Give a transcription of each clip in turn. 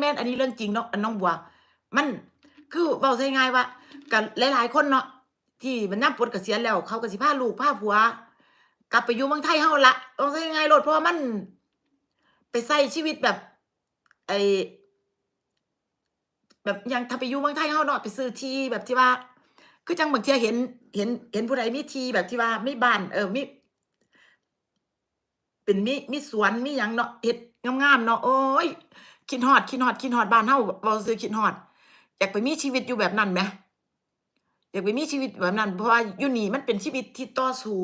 แม่นอันนี้เรื่องจริงเนาะอันน้องบัว มันคือเบาใช่ง่ายว่ากับหลาย ๆ คนเนาะที่มันนับปลดเกษียณแล้ว เขาก็สิพาลูกพาผัว กลับไปอยู่เมืองไทยเฮาละเบาใช่ง่ายโลดเพราะว่ามัน ไปใช้ชีวิตแบบไอแบบยังถ้าไปอยู่เมืองไทยเฮาเนาะไปซื้อที่แบบที่ว่า คือจังบางเทียเห็นเห็นเห็นผู้ใดมีที่แบบที่ว่าไมีบ้านเออมีเป็นมีมีสวนมีหยังเนาะเฮ็ดงามๆเนาะโอ้ย คิดฮอดคิดฮอดคิดฮอดบ้านเฮาเว้าซื่อคิดฮอด อยากไปมีชีวิตอยู่แบบนั้นแหมอยากไปมีชีวิตแบบนั้น เพราะว่าอยู่นี่มันเป็นชีวิตที่ต่อสู้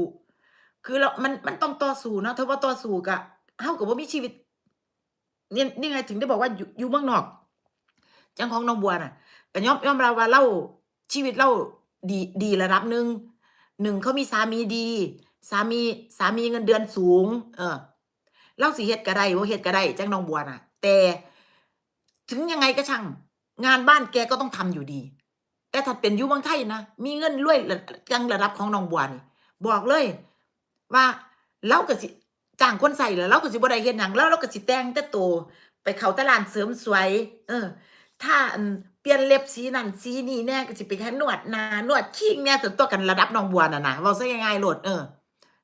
คือเรามันมันต้องต่อสู้นะถ้าว่าต่อสู้ก็เฮาก็บ่ามีชีวิตนี่นี่ไงถึงได้บอกว่าอยู่อยู่เมืองนอก จังของน้องบัวน่ะก็ยอมยอมรับว่าเราชีวิตเราดีดีระดับหนึ่งหนึ่งเขามีสามีดี สามีสามีเงินเดือนสูง เออเราสิเฮ็ดก็ได้บ่เฮ็ดก็ได้จังน้องบัวน่ะ แต่ ถึงยังไงก็ช่าง งานบ้านแกก็ต้องทำอยู่ดี แต่ถ้าเป็นอยู่เมืองไทยนะมีเงินรวยระจังระดับของน้องบัวนี่บอกเลย ว่าเราก็สิจ้างคนใส่แล้วเราก็สิบ่ได้เฮ็ดหยังแล้วเราก็สิแต่งแต่โตวไปเขาตลาดเสริมสวย เออ ถ้าเปลี่ยนเล็บสีนั่นสีนี่แน่ก็สิไปแค่นวดนานวดคิ้งแน่ส่วตัวกันระดับน้องบัวน่ะนะเว้าซะง่ายๆโลดเออ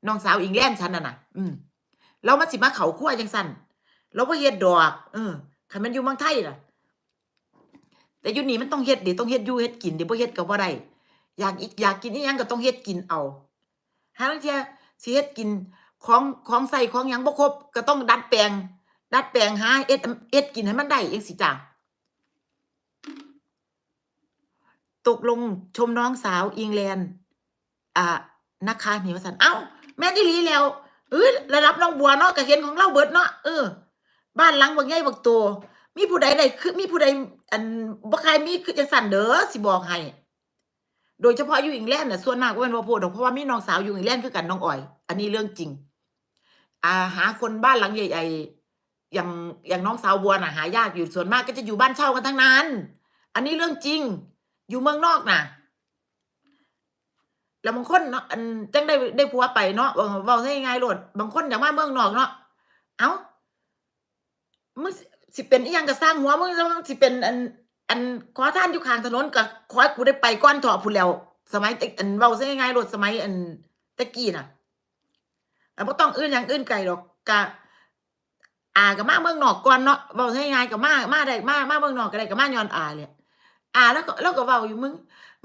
น้องสาวอิงแลนด์ฉันน่ะนะอืมแล้วมันสิมาเขาคั่วจังซั่นเราบ่เฮ็ดดอก เออ คันมันอยู่เมืองไทยล่ะ แต่อยู่นี่มันต้องเฮ็ดดิต้องเฮ็ดอยู่เฮ็ดกินเดิบ่เฮ็ดก็บ่ได้อยากอีกอยากกินอีหยังก็ต้องเฮ็ดกินเอาหาลางเที่ยสิเฮ็ดกินของของใส่ของหยังบ่ครบก็ต้องดัดแปลง ดัดแปลงหาเอ็ดเอ็ดกินให้มันได้จังซี่จ้ะตกลงชมน้องสาวอิงแลนด์อ่านะคะนี่ว่าสันเอ้า แม่นอี่ลีแล้วเอ้ยระดับน้องบัวเนาะก็เห็นของเราเบิดเนาะเออ บ้านหลังบักใหญ่บักโตมีผู้ใดได้คือมีผู้ใดอันบ่ใครมีคือจังสั่นเด้อสิบอกให้โดยเฉพาะอยู่อิงแลนด์น่ะส่วนมากก็เป็นว่าโพดดเพราะว่ามีน้องสาวอยู่อิงแลนด์คือกันน้องอ้อย อันนี้เรื่องจริง อ่าหาคนบ้านหลังใหญ่ๆอย่างอย่างน้องสาวบัวน่ะหายากอยู่ส่วนมากก็จะอยู่บ้านเช่ากันทั้งนั้น อันนี้เรื่องจริง อยู่เมืองนอกน่ะแล้วบางคนเนาะอันจังได้ได้ผัวไปเนาะเว้าเว้าให้ง่ายๆโลดบางคนอยากมาเมืองนอกเนาะเอ้า มึงสิสิเป็นอีหยังก็สร้างหัวมึงแล้วมึงสิเป็นอัน อันขอท่านอยู่ข้างถนนก็ขอให้กูได้ไปก่อนเถอะพูนแล้ว สมัยแต่อันเว้าซะง่ายๆโลดสมัยอันตะกี้น่ะอะบ่ต้องอื่นหยังอื่นไกลดอกกะอาก็มาเมืองนอกก่อนเนาะเว้าซะง่ายๆก็มามาได้มามาเมืองนอกก็ได้ก็มาย้อนอาเลยอ่าแล้วก็แล้วก็เว้าอยู่มึง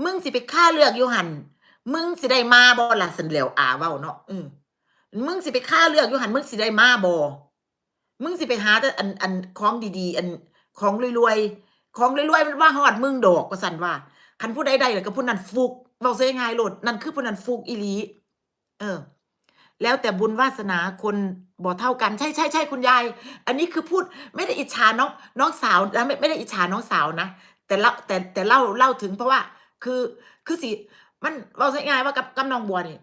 มึงสิไปฆ่าเลือกอยู่หันมึงสิได้มาบ่ล่ะสันแหล้วอ่าเว้าเนาะเออมึงสิไปฆ่าเลือกอยู่หันมึงสิได้มาบ่ มึงสิไปหาแต่อันอันของดีๆ อันของรวยๆของรวยๆมันว่าฮอดมึงดอกว่าซั่นว่าคันผู้ใดได้แล้วก็ผู้นั้นฟุกเว้าซะง่ายๆโลดนั่นคือผู้นั้นฟุกอีลีเออ แล้วแต่บุญวาสนาคนบ่เท่ากันใช่ๆๆคุณยาย อันนี้คือพูดไม่ได้อิจฉาน้องน้องสาวนะไม่ไม่ได้อิจฉาน้องสาวนะแต่เล่าแต่แต่เล่าเล่าถึงเพราะว่า คือคือสิมันเว้าง่ายว่ากับกับน้องบัวนี่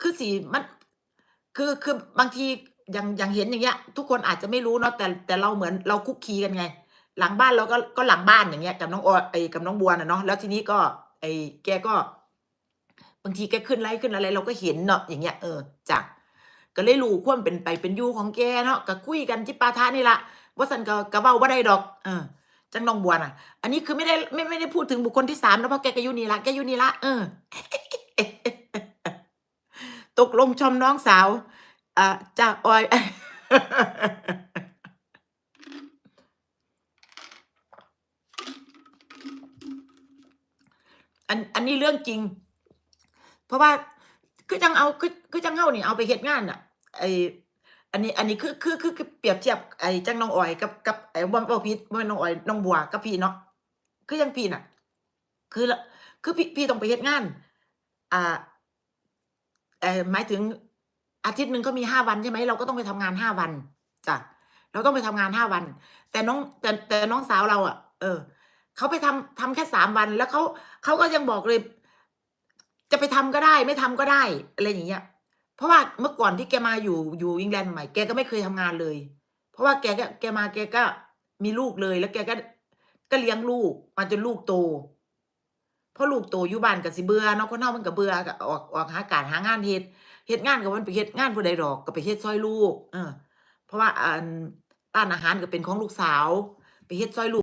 คือสิมัน คือคือบางที อย่างอย่างเห็นอย่างเงี้ย ทุกคนอาจจะไม่รู้เนาะแต่แต่เราเหมือนเราคุกคีกันไง หลังบ้านเราก็ก็หลังบ้านอย่างเงี้ยกับน้องออยไอ้กับน้องบัวน่ะเนาะแล้วทีนี้ก็ ไอ้แกก็บางทีแกขึ้นไลฟ์ขึ้นอะไร เราก็เห็นเนาะอย่างเงี้ยเออจ้ะก็เลยรู้ความเป็นไปเป็นยูของแกเนาะก็คุยกันจิปาถะนี่ละว่าสันก็ก็เว้าบ่ได้ดอก เออจังน้องบัวน่ะ อันนี้คือไม่ได้ไม่ไม่ได้พูดถึงบุคคลที่สามนะเพราะแกก็อยู่นี่ละแกอยู่นี่ละเออ ตกลงชมน้องสาว อ่าจากออยอันอันนี้เรื่องจริง เพราะว่าคือจังเอาคือคือจังเฮานี่เอาไปเฮ็ดงานน่ะไออันนี้อันนี้คือคือคือคือเปรียบเทียบไอ้จังน้องออยกับกับไอ้บ่บ่ผิดบ่แม่นน้องออยน้องบัวกับพี่เนาะคือจังพี่น่ะ คือละคือพี่พี่ต้องไปเฮ็ดงาน อ่าเอ่อหมายถึง อาทิตย์หนึ่งก็มีห้าวันใช่ไหมเราก็ต้องไปทำงานห้าวันจ้ะเราต้องไปทำงานห้าวัน แต่น้องแต่แต่น้องสาวเราอะ เออเขาไปทำทำแค่สามวัน แล้วเขาเขาก็ยังบอกเลย จะไปทำก็ได้ ไม่ทำก็ได้อะไรอย่างเงี้ย เพราะว่าเมื่อก่อนที่แกมาอยู่อยู่อังกฤษใหม่แกก็ไม่เคยทำงานเลย เพราะว่าแกก็แกมาแกก็มีลูกเลย แล้วแกก็ก็เลี้ยงลูกมาจนลูกโต พราะลูกโตอยู่บ้านก็สิเบื่อเนาะคนเฮามันก็เบื่อก็ออกออกหาการหางานเฮ็ดเฮ็ดงานก็มันไปเฮ็ดงานผู้ใดดอกก็ไปเฮ็ดซอยลูก เออ เพราะว่าอันร้านอาหารก็เป็นของลูกสาว ไปเฮ็ดซอยลูก